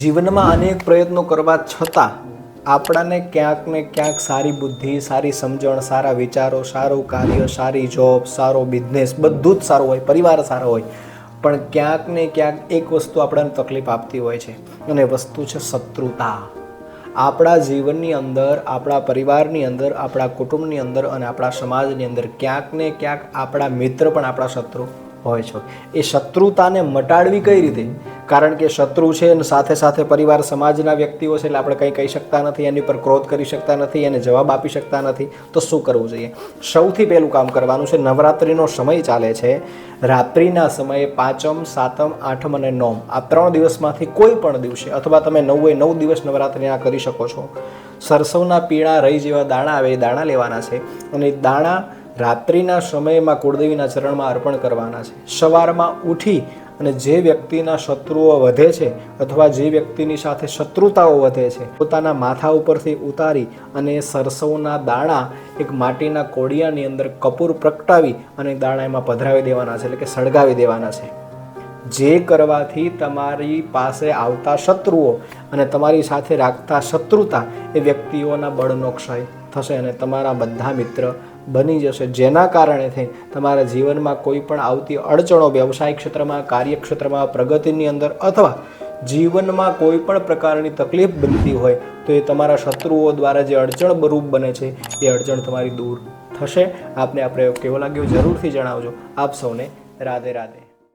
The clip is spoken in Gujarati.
જીવનમાં અનેક પ્રયત્નો કરવા છતાં આપણાને ક્યાંક ને ક્યાંક સારી બુદ્ધિ, સારી સમજણ, સારા વિચારો, સારું કાર્ય, સારી જોબ સારો બિઝનેસ બધું જ સારું હોય, પરિવાર સારો હોય. પણ ક્યાંક ને ક્યાંક એક વસ્તુ આપણને તકલીફ આપતી હોય છે અને વસ્તુ છે શત્રુતા. આપણા જીવનની અંદર, આપણા પરિવારની અંદર, આપણા કુટુંબની અંદર અને આપણા સમાજની અંદર ક્યાંક ને ક્યાંક આપણા મિત્ર પણ આપણા શત્રુ હોય છે. એ શત્રુતાને મટાડવી કઈ રીતે? કારણ કે શત્રુ છે અને સાથે સાથે પરિવાર સમાજના વ્યક્તિઓ છે એટલે આપણે કંઈ કહી શકતા નથી, એની પર ક્રોધ કરી શકતા નથી એને જવાબ આપી શકતા નથી. તો શું કરવું જોઈએ? સૌથી પહેલું કામ કરવાનું છે, નવરાત્રિનો સમય ચાલે છે. રાત્રિના સમયે પાંચમ, સાતમ, આઠમ અને નોમ આ ત્રણ દિવસમાંથી કોઈ પણ દિવસે અથવા તમે નવે નવ દિવસ નવરાત્રિના કરી શકો છો. સરસવના પીળા રહી જેવા દાણા આવે એ દાણા લેવાના છે અને દાણા રાત્રિના સમયમાં કુળદેવીના ચરણમાં અર્પણ કરવાના છે. સવારમાં ઉઠી અને જે વ્યક્તિના શત્રુઓ વધે છે અથવા જે વ્યક્તિની સાથે શત્રુતાઓ વધે છે, પોતાના માથા ઉપરથી ઉતારી અને સરસવના દાણા એક માટીના કોડિયાની અંદર કપૂર પ્રગટાવી અને દાણા એમાં પધરાવી દેવાના છે, એટલે કે સળગાવી દેવાના છે. જે કરવાથી તમારી પાસે આવતા શત્રુઓ અને તમારી સાથે રાખતા શત્રુતા એ વ્યક્તિઓના બળનો ક્ષય થશે અને તમારા બધા મિત્ર બની જશે. જેના કારણે થઈ તમારા જીવનમાં કોઈ પણ આવતી અડચણો વ્યવસાય ક્ષેત્રમાં, કાર્યક્ષેત્રમાં, પ્રગતિની અંદર અથવા જીવનમાં કોઈ પણ પ્રકારની તકલીફ બનતી હોય તો એ તમારા શત્રુઓ દ્વારા જે અડચણ રૂપ બને છે, એ અડચણ તમારી દૂર થશે. આપને આ પ્રયોગ કેવો લાગ્યો જરૂરથી જણાવજો. આપ સૌને રાધે રાધે.